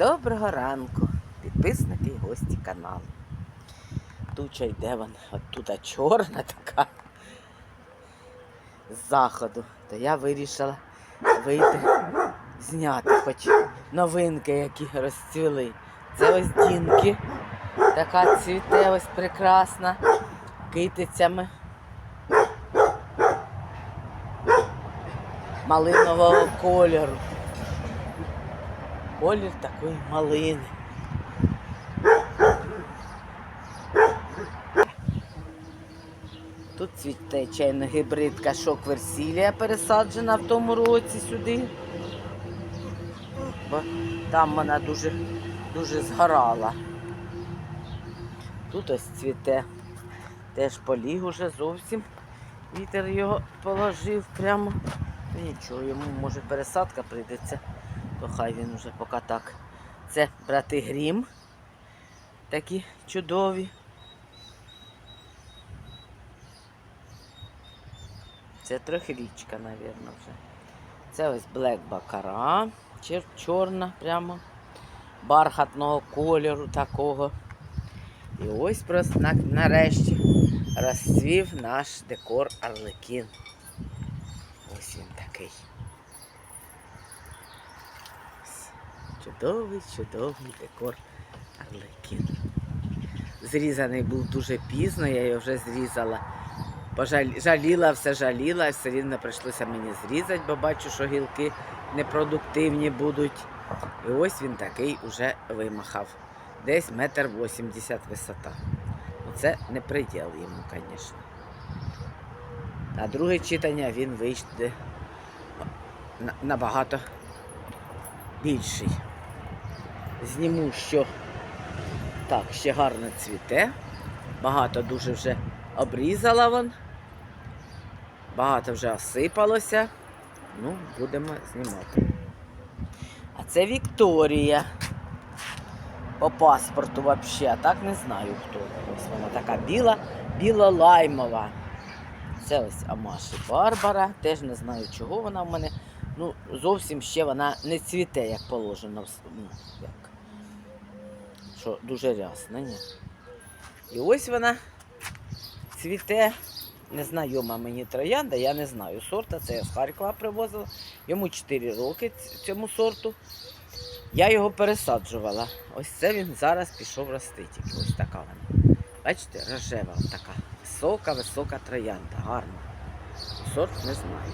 Доброго ранку, підписники і гості каналу. Туча йде вона оттуда чорна така з заходу. То я вирішила вийти зняти хоч новинки, які розцвіли. Це ось дінки. Така цвіте ось прекрасна китицями. Малинового кольору. Колір такої малини. Тут цвіте чайна гібридка шок Версілія пересаджена в тому році сюди. Бо там вона дуже, дуже згорала. Тут ось цвіте. Теж поліг уже зовсім. Вітер його положив прямо. Нічого, йому може пересадка прийдеться, то хай він уже поки так. Це брати Грім. Такі чудові. Це трохи річка, мабуть, вже. Це ось Black Бакара, чорна прямо, бархатного кольору такого. І ось просто нарешті розцвів наш декор Арлекін. Ось він такий. Чудовий, чудовий декор Арлекін. Зрізаний був дуже пізно, я його вже зрізала. Жаліла, все жаліла, все рівно прийшлося мені зрізати, бо бачу, що гілки непродуктивні будуть. І ось він такий уже вимахав. Десь метр вісімдесят висота. Ну, Це не приділ йому, звісно. А друге читання він вийде набагато більший. Зніму, що так, ще гарно цвіте. Багато дуже вже обрізала вон. Багато вже осипалося. Ну, будемо знімати. А це Вікторія. По паспорту взагалі, так не знаю хто. Ось вона така біла, біло-лаймова. Це ось Амаші Барбара. Теж не знаю, чого вона в мене. Ну, зовсім ще вона не цвіте, як положено. Ну, як. Що дуже рясно, ні. І ось вона цвіте. Незнайома мені троянда, я не знаю сорта. Це я з Харкова привозила. Йому 4 роки цьому сорту. Я його пересаджувала. Ось це він зараз пішов рости. Тільки ось така вона. Бачите, рожева така. Висока, висока троянда, гарна. Сорт не знаю.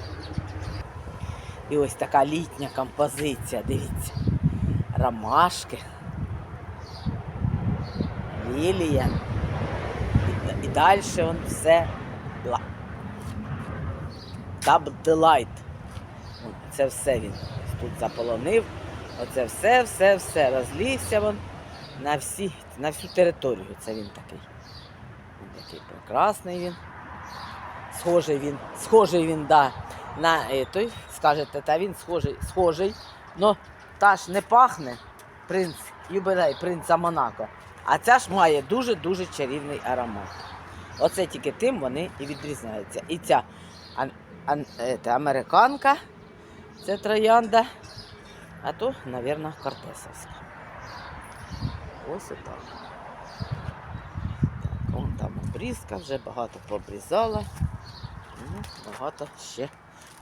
І ось така літня композиція, дивіться. Ромашки. Лілія. І, і далі он все. Delight. От Це все він тут заполонив. Оце все, все, все. Розлігся він на, всі, на всю територію. Це він такий. Такий прекрасний він. Схожий він, схожий він, да, на е, той, скажете, та він схожий, схожий, но та ж не пахне принц, юбилей принца Монако. А ця ж має дуже-дуже чарівний аромат. Оце тільки тим вони і відрізняються. І ця ан, ан, е, американка, це троянда, а то, мабуть, кортесовська. Ось отак. Так, вон там обрізка, вже багато пообрізала. Ну, багато ще.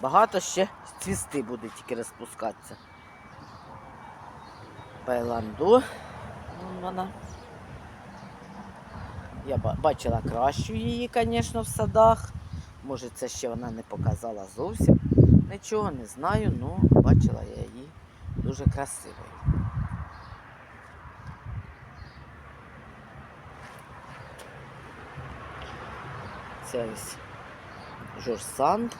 Багато ще цвісти буде тільки розпускатися. Байланду. Вон вона. Я бачила кращу її, звісно, в садах. Може, це ще вона не показала зовсім. Нічого не знаю, але бачила я її дуже красивою. Це ось Жорсанд.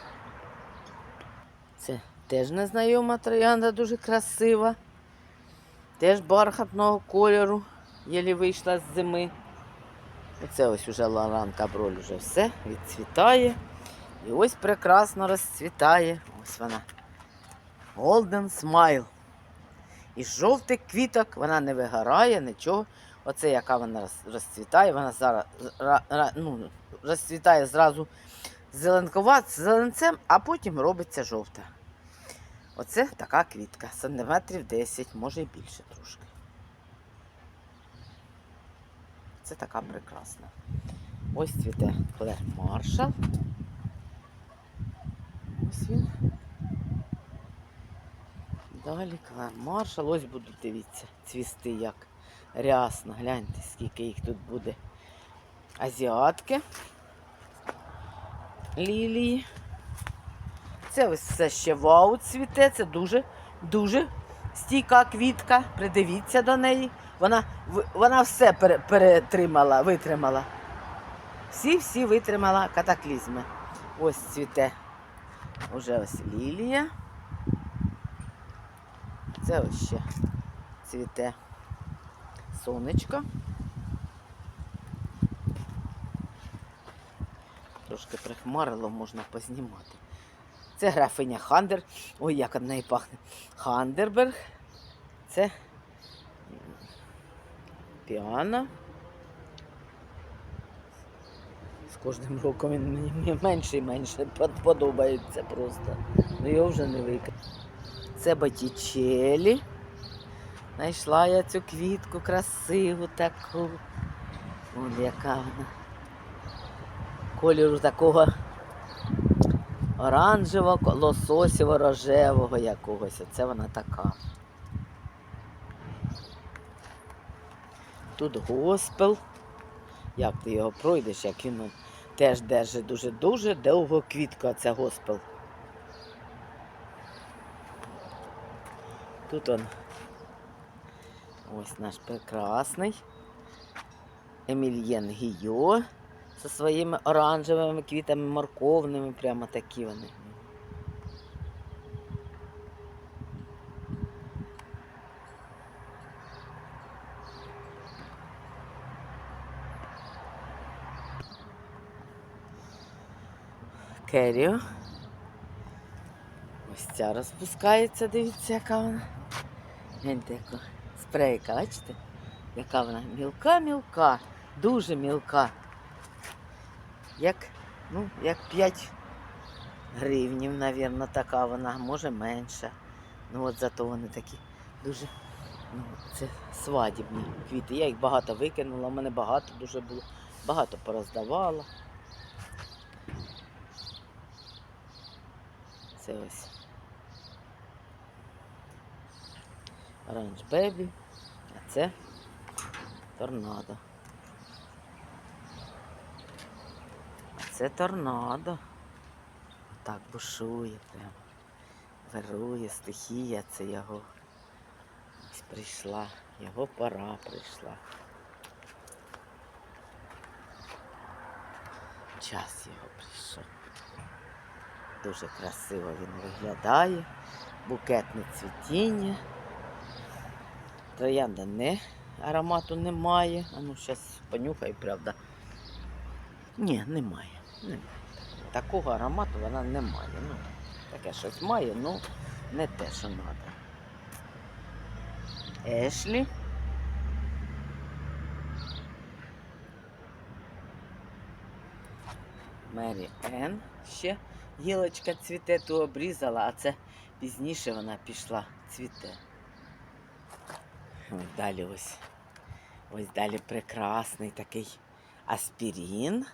Це теж незнайома троянда, дуже красива. Теж бархатного кольору, єлі вийшла з зими. Оце ось уже Лоран Каброль вже все відцвітає. І ось прекрасно розцвітає. Ось вона. Golden Smile. Із жовтих квіток вона не вигорає, нічого. Оце яка вона розцвітає, вона зараз ра- ра- ну, розцвітає зразу зеленкова з зеленцем, а потім робиться жовта. Оце така квітка, сантиметрів 10, може і більше трошки. Це така прекрасна. Ось цвіте Клер Маршал. Ось він. Далі Клер Маршал. Ось будуть, дивіться, цвісти як рясно. Гляньте, скільки їх тут буде. Азіатки. Лілії. Це ось все ще вау цвіте. Це дуже, дуже стійка квітка. Придивіться до неї. Вона, вона все перетримала, витримала. Всі-всі витримала катаклізми. Ось цвіте. Уже ось лілія. Це ось ще цвіте сонечко. Трошки прихмарило, можна познімати. Це графиня Хандер. Ой, як від неї пахне. Хандерберг. Це м, піано. З кожним роком він мені менше і менше подобається просто. Ну його вже не викрити. Це Боттічелі. Знайшла я цю квітку красиву таку. Ось яка вона. Кольору такого оранжевого, лососєво рожевого якогось. Оце вона така. Тут госпел. Як ти його пройдеш, як він теж держить дуже-дуже довго квітку, а це госпел. Тут он ось наш прекрасний Емільєн Гійо зі своїми оранжевими квітами, морковними, прямо такі вони. Керіо. Ось ця розпускається, дивіться, яка вона. Гляньте, яка спрейка, бачите? Яка вона мілка-мілка, дуже мілка. Як, ну, як 5 гривнів, мабуть, така вона, може менша. Ну от зато вони такі дуже. Ну, це свадібні квіти. Я їх багато викинула, в мене багато дуже було. Багато пороздавала. Це ось. Оранж Бебі, а це торнадо. А це торнадо. Так бушує прям. Вирує стихія, це його. Ось прийшла, його пора прийшла. Час його прийшов. Дуже красиво він виглядає. Букетне цвітіння. Троянда не аромату немає. А ну зараз понюхаю, правда. Ні, немає. немає. Такого аромату вона не має. Ну, таке щось має, ну не те, що треба. Ешлі. Мері Енн ще гілочка цвіте, ту обрізала, а це пізніше вона пішла цвіте. Ось далі ось. Ось далі прекрасний такий аспірін.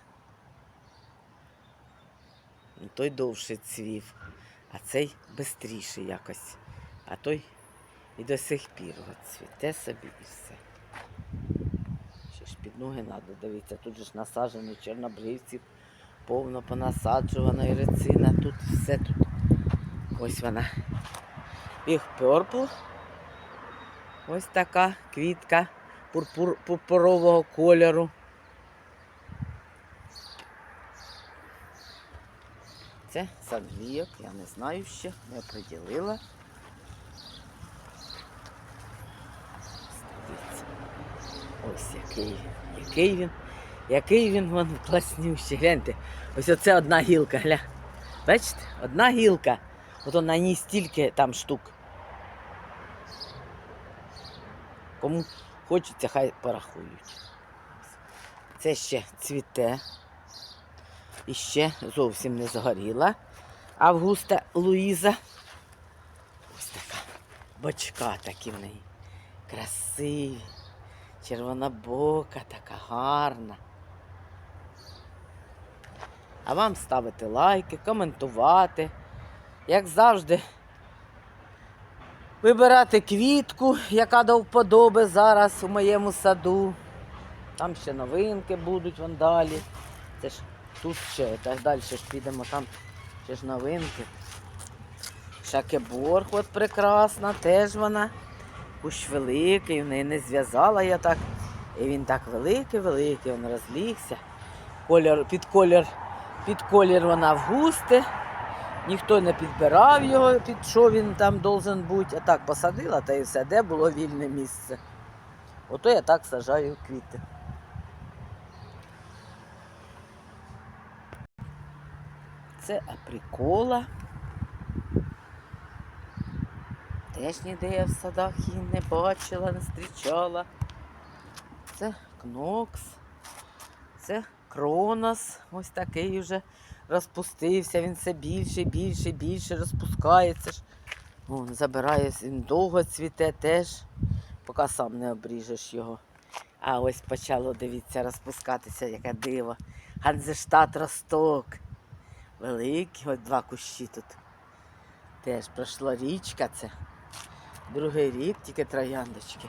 Ну, Той довше цвів, а цей бистріше якось. А той і до сих пір от цвіте собі і все. Ще ж під ноги треба дивитися. Тут же ж насаджено чорнобривців, повно понасаджувано і рецина. Тут все тут. Ось вона. Біг Purple. Ось така квітка пурпур, пурпурового кольору. Це садвійок, я не знаю ще, не приділила. Ось який, який він, який він вон класнющий. Гляньте, ось оце одна гілка, гля. Бачите? Одна гілка. От на ній стільки там штук. Кому хочеться, хай порахують. Це ще цвіте. І ще зовсім не згоріла. Августа Луїза. Ось така бочка такі в неї. Красиві. Червонобока, така гарна. А вам ставити лайки, коментувати. Як завжди, вибирати квітку, яка до вподоби зараз у моєму саду. Там ще новинки будуть вон далі. Це ж тут ще, так далі ж підемо, там ще ж новинки. Шакеборг от прекрасна, теж вона. Кущ великий, в неї не зв'язала я так. І він так великий-великий, він розлігся. Колір, під колір, під колір вона вгусте. Ніхто не підбирав його, під що він там должен бути. А так посадила та і все, де було вільне місце. Ото я так сажаю квіти. Це априкола. Теж ніде я в садах її не бачила, не зустрічала. Це кнокс. Це кронос. Ось такий вже розпустився. Він все більше, більше, більше розпускається. ж. Вон, забирає, він довго цвіте теж, поки сам не обріжеш його. А ось почало, дивіться, розпускатися, яке диво. Ганзештат росток. Великий, ось два кущі тут. Теж пройшла річка це. Другий рік тільки трояндочки.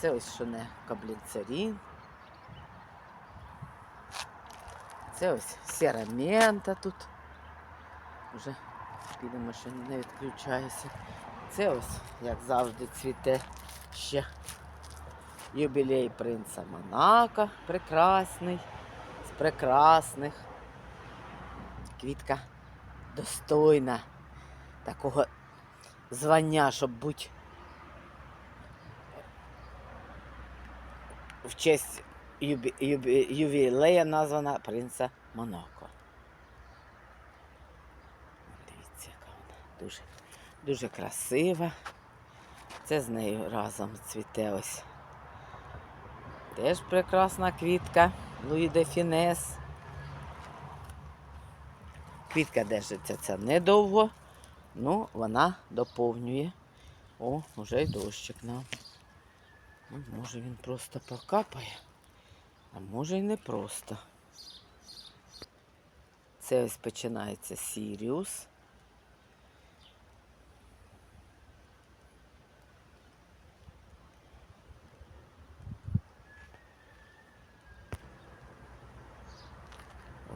Це ось що не каблінцерін. Це ось сіра мента тут. Уже підемо, що не відключаюся. Це ось, як завжди, цвіте ще юбілей принца Монако прекрасний, з прекрасних. Квітка достойна такого звання, щоб бути в честь ювілея названа принца Монако. Дивіться, яка вона дуже, дуже красива. Це з нею разом цвіте ось. Теж прекрасна квітка Луї де Фінес. Квітка держиться ця недовго, ну вона доповнює. О, вже й дощик нам. Ну, Може він просто покапає, а може й не просто. Це ось починається Сіріус.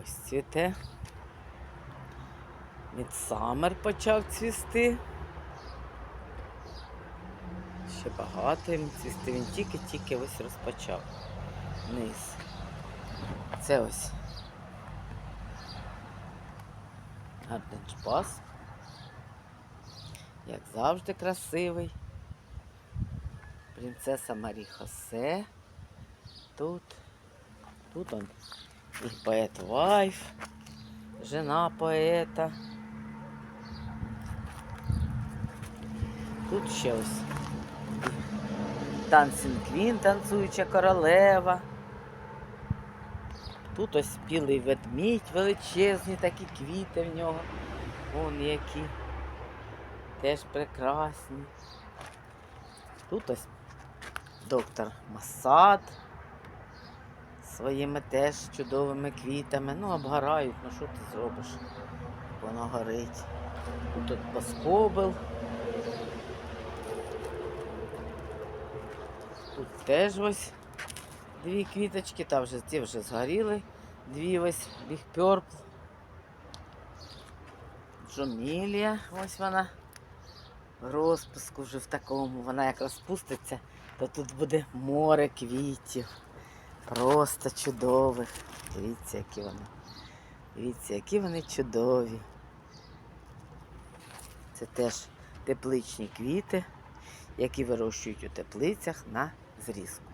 Ось цвіте. Мідсамер почав цвісти. Ще багато їм цвісти. Він тільки-тільки ось розпочав. Низ. Це ось. Арденшпас. Як завжди красивий. Принцеса Марі Хосе. Тут. Тут он їх поет Вайф. Жена поета. Тут ще ось Дансін Квін, танцююча королева. Тут ось білий ведмідь, величезні такі квіти в нього. Вон які. Теж прекрасні. Тут ось доктор Масад своїми теж чудовими квітами. Ну, обгорають, ну що ти зробиш? Воно горить. Тут от. Тут теж ось дві квіточки, там вже ті вже згоріли. Дві ось біг пьорпл. Джомілія, ось вона розпуску вже в такому. Вона як розпуститься, то тут буде море квітів. Просто чудових. Дивіться, які вони. Дивіться, які вони чудові. Це теж тепличні квіти, які вирощують у теплицях на зрізку.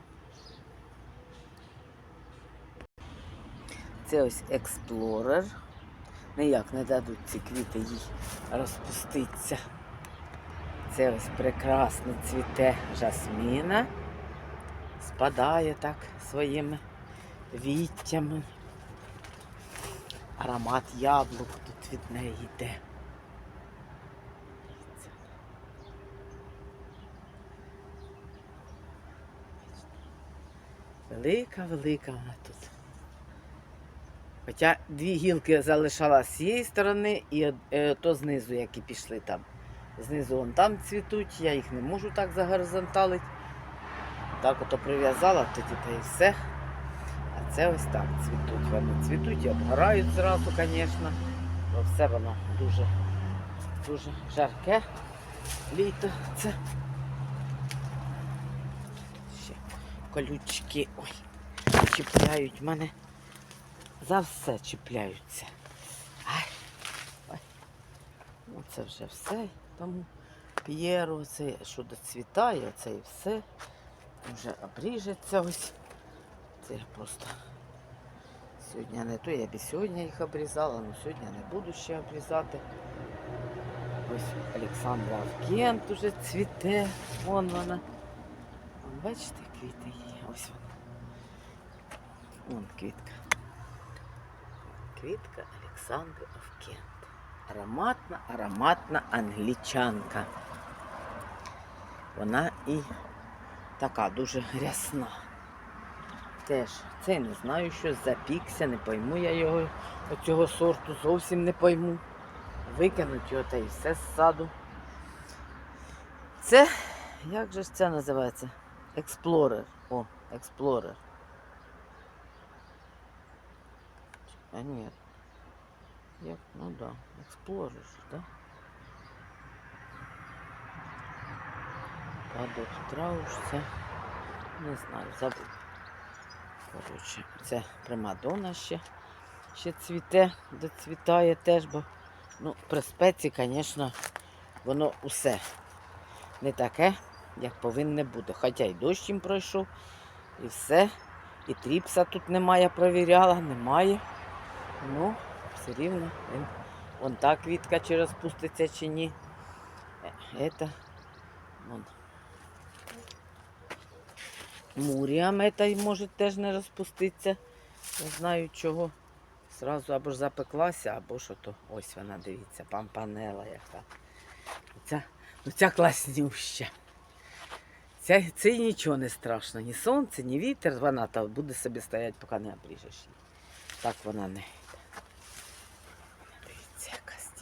Це ось експлорер. Ніяк не дадуть ці квіти їй розпуститися. Це ось прекрасно цвіте жасміна. Спадає так своїми віттями. Аромат яблук тут від неї йде. Велика, велика вона тут. Хоча дві гілки залишала з цієї сторони і е, то знизу, які пішли там. Знизу вон там цвітуть, я їх не можу так загоризонталити. Так ото прив'язала, тоді та і все. А це ось так цвітуть. Вони цвітуть і обгорають зразу, звісно. Бо все воно дуже, дуже жарке. Літо це. Ще колючки. Ой, чіпляють мене. За все чіпляються. Ай. Ой. Ну, це вже все. Тому П'єру, це що доцвітає, це і все. Вже обріжеться ось. Це просто сьогодні не то, я б і сьогодні їх обрізала, але сьогодні не буду ще обрізати. Ось Олександра Авкент уже цвіте. Вон вона. Вон, бачите, квіти її. Ось вона. Вон квітка. Квітка Олександри Авкент. Ароматна, ароматна англічанка. Вона і така дуже рясна. Теж цей не знаю, що запікся, не пойму я його оцього сорту, зовсім не пойму. Викинуть його та і все з саду. Це, як же ж це називається? Експлорер. О, експлорер. А ні. Як? Ну да. Експлорер, да? Падок трауш, це не знаю, забув. Коротше, це примадонна ще, ще цвіте, доцвітає теж, бо ну, при спеці, звісно, воно усе не таке, як повинне бути. Хоча й дощ їм пройшов, і все. І тріпса тут немає, провіряла, немає. Ну, все рівно він вон та квітка чи розпуститься, чи ні. Е, Это вон. Муріам это може теж не розпуститися. Не знаю чого. Зразу або ж запеклася, або що то. Ось вона, дивіться, пампанела яка. Ця, ну ця класнюща. Ця, це нічого не страшно. Ні сонце, ні вітер. Вона там буде собі стояти, поки не обріжеш. Так вона не.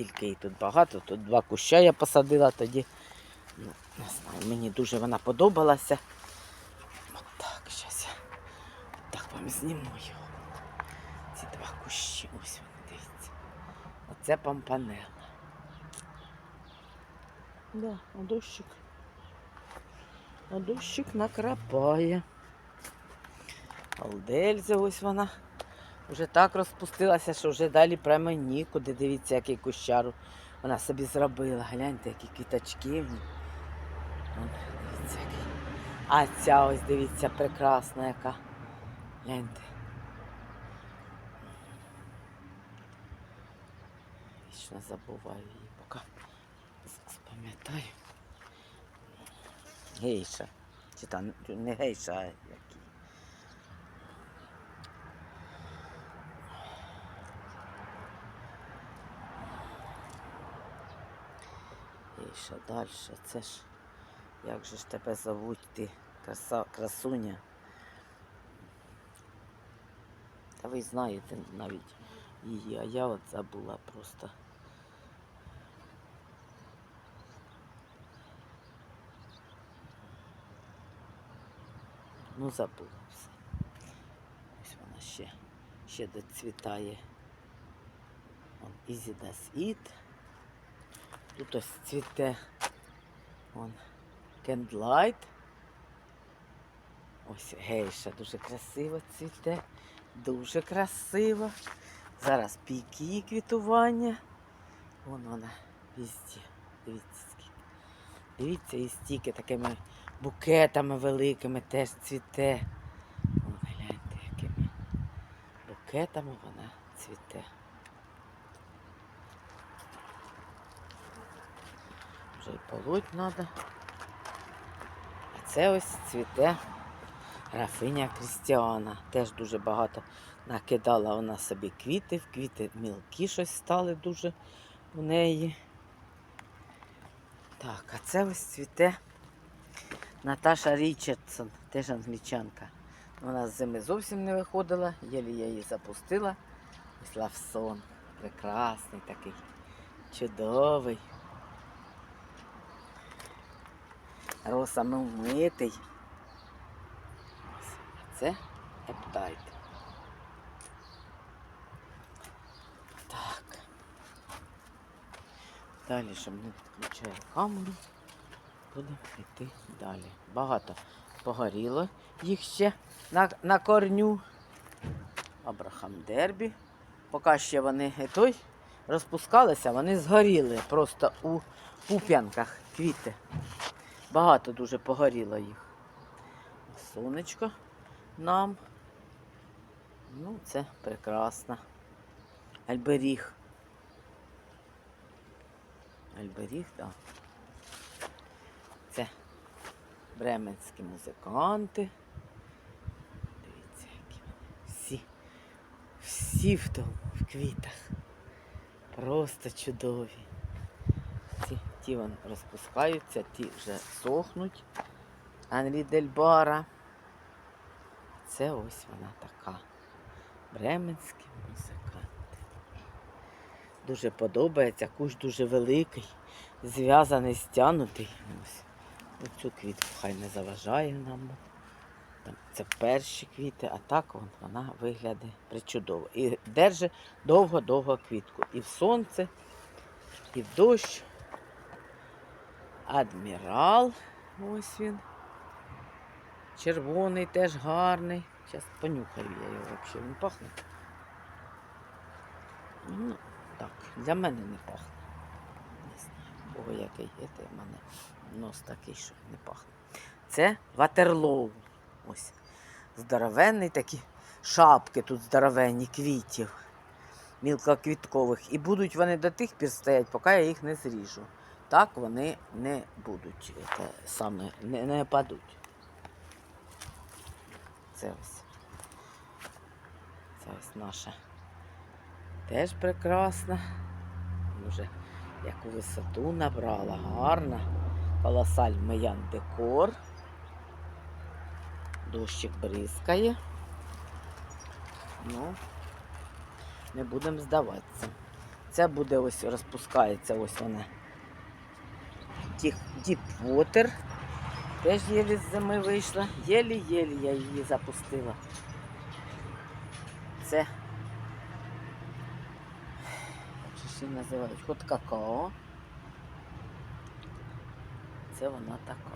Стільки її тут багато. Тут два куща я посадила тоді. Ну, не знаю, мені дуже вона подобалася. От так, зараз я так вам зніму його. Ці два кущі. Ось вони, дивіться. Оце пампанела. Да. А дощик накрапає. Алдельза ось вона. Вже так розпустилася, що вже далі прямо нікуди. Дивіться, який кущару вона собі зробила. Гляньте, які квіточки. Вон, Дивіться. А ця ось дивіться, прекрасна яка. Гляньте. Вічно забуваю її, поки спам'ятаю. Гейша. Чи там не гейша, а Гейша далі. Це ж як же ж тебе зовуть ти, краса, красуня? Та ви знаєте навіть її, а я от забула просто. Ну, забула все. Ось вона ще, ще доцвітає. Вон Does It. Тут ось цвіте. Вон Candlelight. Ось гейша дуже красиво цвіте. Дуже красиво. Зараз піки квітування. Вон вона везде. Дивіться скільки. Дивіться, і стільки такими букетами великими теж цвіте. Вон гляньте, якими букетами вона цвіте. Й полоть треба. А це ось цвіте графиня Крістіана. Теж дуже багато накидала вона собі квіти, в квіти мілкі щось стали дуже у неї. Так, а це ось цвіте Наташа Річардсон, теж англічанка. Вона з зими зовсім не виходила, єлі я її запустила. Пішла в сон. Прекрасний такий, чудовий. Росами вмитий. Це ептайт. Так. Далі, щоб не відключаю камеру, будемо йти далі. Багато погоріло їх ще на, на корню. Абрахам Дербі. Поки ще вони той розпускалися, вони згоріли просто у пуп'янках квіти. Багато дуже погоріло їх. Сонечко нам. Ну, це прекрасно. Альберіг. Альберіг, так. Це бременські музиканти. Дивіться, які всі. Всі в тому, в квітах. Просто чудові. Ті вон розпускаються, ті вже сохнуть. Анрі Дельбара. Це ось вона така. Бременські музиканти. Дуже подобається, кущ дуже великий, зв'язаний, стягнутий. Ось. Оцю квітку хай не заважає нам. Там, це перші квіти, а так вон, вона виглядає причудово. І держить довго-довго квітку. І в сонце, і в дощ. Адмірал. Ось він. Червоний теж гарний. Зараз понюхаю я його взагалі. Він пахне. Ну, так, для мене не пахне. Не знаю, кого який є, в мене нос такий, що не пахне. Це ватерлоу. Ось. Здоровенний такі шапки тут здоровенні квітів. Мілкоквіткових. І будуть вони до тих пір стоять, поки я їх не зріжу. Так вони не будуть це, саме не, не падуть. Це ось. Це ось наша. Теж прекрасна. Вже яку висоту набрала. Гарна. Колосаль Меян декор. Дощик бризкає. Ну, не будемо здаватися. Це буде ось розпускається ось вона. Діпвотер. Теж єлі з зими вийшла. Єлі-єлі я її запустила. Це як ще її називають? Хот какао. Це вона така.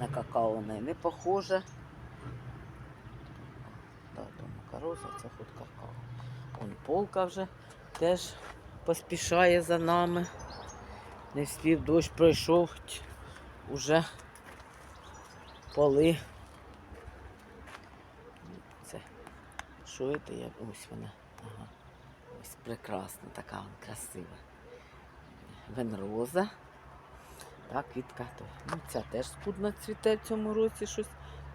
На какао не, не похоже. Да, то макароза, це хот какао. Вон полка вже теж поспішає за нами. Не встиг, дощ пройшов, уже поли. Це що це я? Ось вона. Ага. Ось прекрасна, така вона красива. Венроза. Так, квітка. Ну, ця теж скудно цвіте в цьому році щось.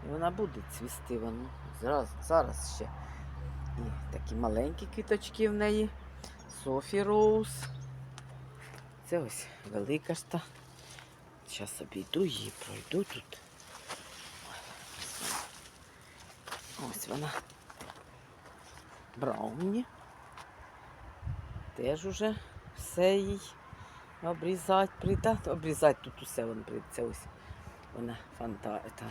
І вона буде цвісти. Вона зараз, зараз ще. І такі маленькі квіточки в неї. Софі Роуз. Це ось велика ж та. Зараз обійду її, пройду тут. Ось вона. Брауні. Теж уже все їй обрізати, прийдати. Обрізати тут усе воно прийдеться. Ось вона фанта. Та,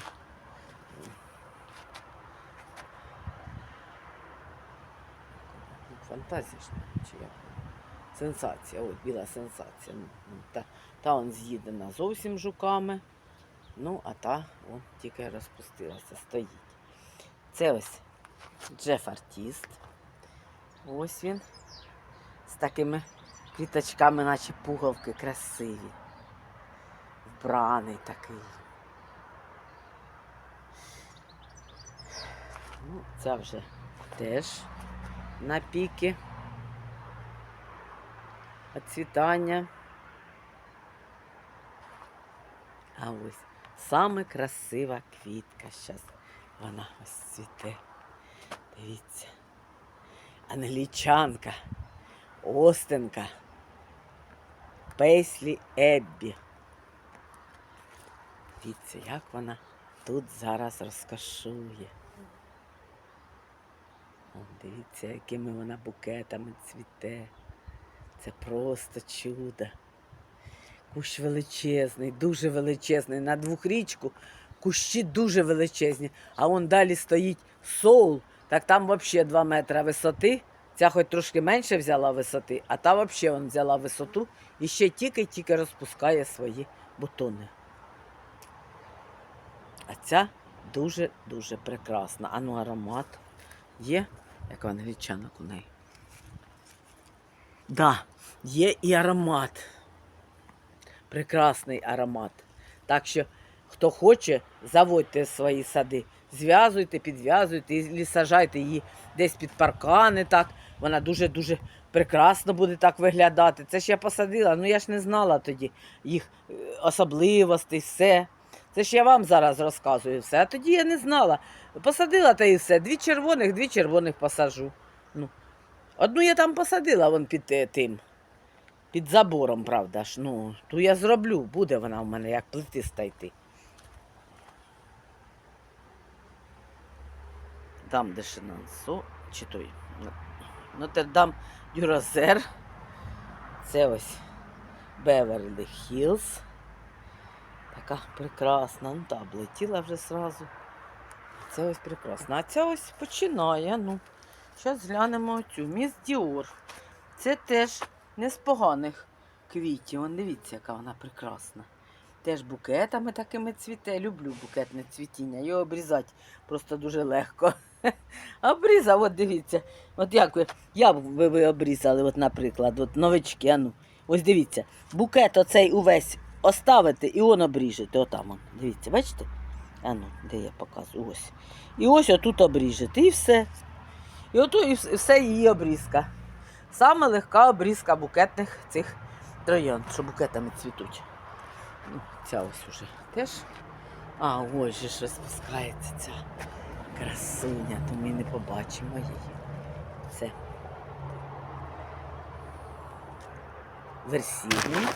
фантазія ж чи як? Сенсація, ось біла сенсація. Ну, Та, та он з'їдена зовсім жуками. Ну, а та он тільки розпустилася, стоїть. Це ось Джеф Артіст. Ось він. З такими квіточками, наче пуговки, красиві. Вбраний такий. Ну, ця вже теж на піки. Оцвітання. А ось саме красива квітка зараз. Вона ось цвіте. Дивіться. Англічанка, Остенка, Пейслі Еббі. Дивіться, як вона тут зараз розкашує. О, дивіться, якими вона букетами цвіте. Це просто чудо. Кущ величезний, дуже величезний. На двохрічку кущі дуже величезні. А вон далі стоїть соул, так там взагалі 2 метри висоти. Ця хоч трошки менше взяла висоти, а та взагалі взяла висоту і ще тільки-тільки розпускає свої бутони. А ця дуже-дуже прекрасна. А ну аромат є, як англічанок у неї. Да, є і аромат. Прекрасний аромат. Так що, хто хоче, заводьте свої сади, зв'язуйте, підв'язуйте і сажайте її десь під паркани. Так. Вона дуже-дуже прекрасно буде так виглядати. Це ж я посадила, ну я ж не знала тоді їх е, особливостей, все. Це ж я вам зараз розказую все. А тоді я не знала. Посадила та і все. Дві червоних, дві червоних посажу. Ну. Одну я там посадила вон під е, тим. Під забором, правда ж. Ну, ту я зроблю, буде вона в мене як плетиста йти. Там, де Шинансо, чи той. Нотр-Дам Дюразер. Це ось Беверлі Хіллз. Така прекрасна. Ну та облетіла вже сразу. Це ось прекрасна. А ця ось починає. Ну, зараз глянемо оцю. Міс Діор. Це теж не з поганих квітів. Вон дивіться, яка вона прекрасна. Теж букетами такими цвіте. Люблю букетне цвітіння. Його обрізати просто дуже легко. Обрізав, от дивіться. От як ви, я б ви, ви обрізали, от, наприклад, от новички, а ну. Ось дивіться, букет оцей увесь оставите і он обріжете. Отам он. Дивіться, бачите? А ну, де я показую? Ось. І ось отут обріжете, і все. І ото і все її обрізка. Саме легка обрізка букетних цих троянд, що букетами цвітуть. Ну, ця ось уже теж. А, ось же ж розпускається ця красуня, то ми не побачимо її. Це. Версійний.